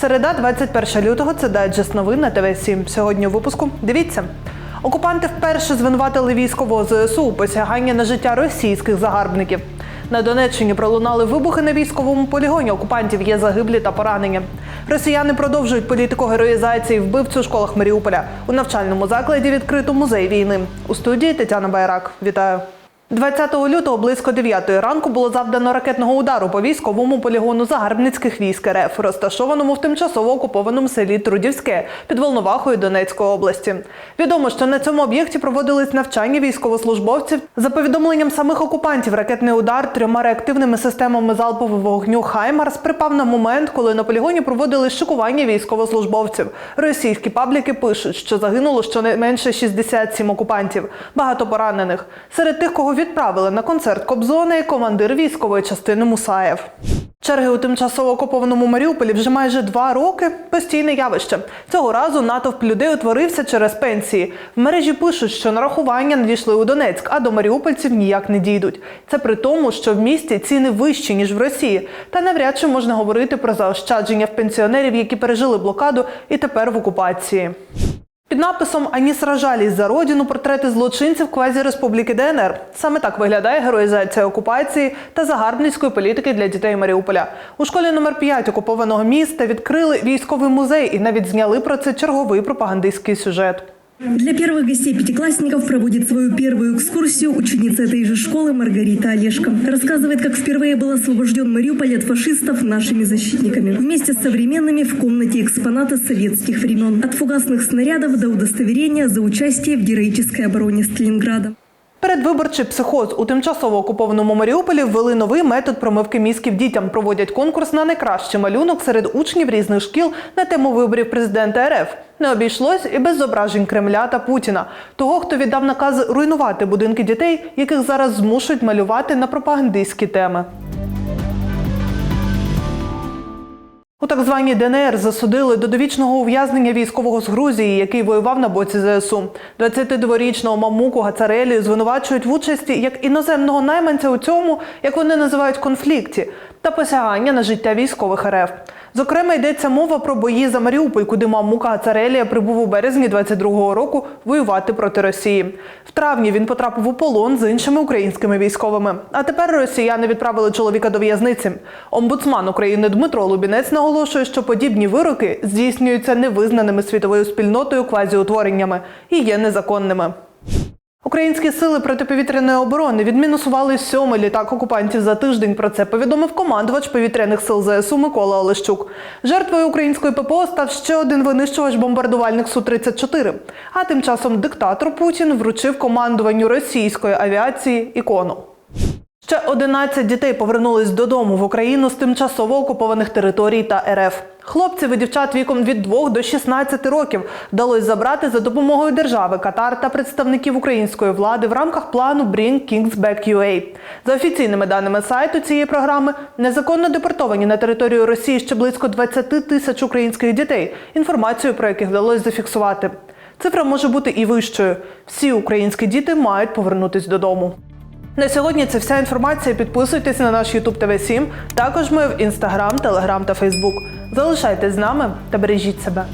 Середа, 21 лютого. Це дайджест новин на ТВ 7 Сьогодні у випуску. Дивіться. Окупанти вперше звинуватили військового ЗСУ у посяганні на життя російських загарбників. На Донеччині пролунали вибухи на військовому полігоні. Окупантів є загиблі та поранені. Росіяни продовжують політику героїзації вбивцю у школах Маріуполя. У навчальному закладі відкрито музей війни. У студії Тетяна Байрак. Вітаю. 20 лютого близько 9 ранку було завдано ракетного удару по військовому полігону загарбницьких військ РФ, розташованому в тимчасово окупованому селі Трудівське під Волновахою Донецької області. Відомо, що на цьому об'єкті проводились навчання військовослужбовців. За повідомленням самих окупантів, ракетний удар трьома реактивними системами залпового вогню Хаймарс припав на момент, коли на полігоні проводили шикування військовослужбовців. Російські пабліки пишуть, що загинуло щонайменше 67 окупантів, багато поранених. Серед тих, кого відправили на концерт Кобзона і командир військової частини Мусаєв. Черги у тимчасово окупованому Маріуполі вже майже два роки постійне явище. Цього разу натовп людей утворився через пенсії. В мережі пишуть, що нарахування надійшли у Донецьк, а до маріупольців ніяк не дійдуть. Це при тому, що в місті ціни вищі ніж в Росії. Та навряд чи можна говорити про заощадження в пенсіонерів, які пережили блокаду і тепер в окупації. Під написом Ані сражались за родину портрети злочинців квазі-республіки ДНР. Саме так виглядає героїзація окупації та загарбницької політики для дітей Маріуполя. У школі номер 5 окупованого міста відкрили військовий музей і навіть зняли про це черговий пропагандистський сюжет. Для первых гостей пятиклассников проводит свою первую экскурсию ученица этой же школы Маргарита Олешко. Рассказывает, как впервые был освобожден Мариуполь от фашистов нашими защитниками. Вместе с современными в комнате экспоната советских времен. От фугасных снарядов до удостоверения за участие в героической обороне Сталинграда. Передвиборчий психоз у тимчасово окупованому Маріуполі ввели новий метод промивки мізків дітям. Проводять конкурс на найкращий малюнок серед учнів різних шкіл на тему виборів президента РФ. Не обійшлось і без зображень Кремля та Путіна, того, хто віддав наказ руйнувати будинки дітей, яких зараз змушують малювати на пропагандистські теми. Так званій ДНР засудили до довічного ув'язнення військового з Грузії, який воював на боці ЗСУ. 22-річного мамуку Гацарелі звинувачують в участі як іноземного найманця у цьому, як вони називають конфлікті, та посягання на життя військових РФ. Зокрема, йдеться мова про бої за Маріуполь, куди мамука Гацарелія прибув у березні 22-го року воювати проти Росії. В травні він потрапив у полон з іншими українськими військовими. А тепер росіяни відправили чоловіка до в'язниці. Омбудсман України Дмитро Лубінець наголошує, що подібні вироки здійснюються невизнаними світовою спільнотою квазіутвореннями і є незаконними. Українські сили протиповітряної оборони відмінусували сьомий літак окупантів за тиждень. Про це повідомив командувач повітряних сил ЗСУ Микола Олещук. Жертвою української ППО став ще один винищувач бомбардувальник су 34 А тим часом диктатор Путін вручив командуванню російської авіації ікону. Ще 11 дітей повернулись додому в Україну з тимчасово окупованих територій та РФ. Хлопців і дівчат віком від 2 до 16 років вдалося забрати за допомогою держави Катар та представників української влади в рамках плану Bring Kings Back UA. За офіційними даними сайту цієї програми, незаконно депортовані на територію Росії ще близько 20 тисяч українських дітей, інформацію про яких вдалося зафіксувати. Цифра може бути і вищою. Всі українські діти мають повернутись додому. На сьогодні це вся інформація. Підписуйтесь на наш YouTube TV 7 Також ми в Instagram, Telegram та Facebook. Залишайтесь з нами та бережіть себе.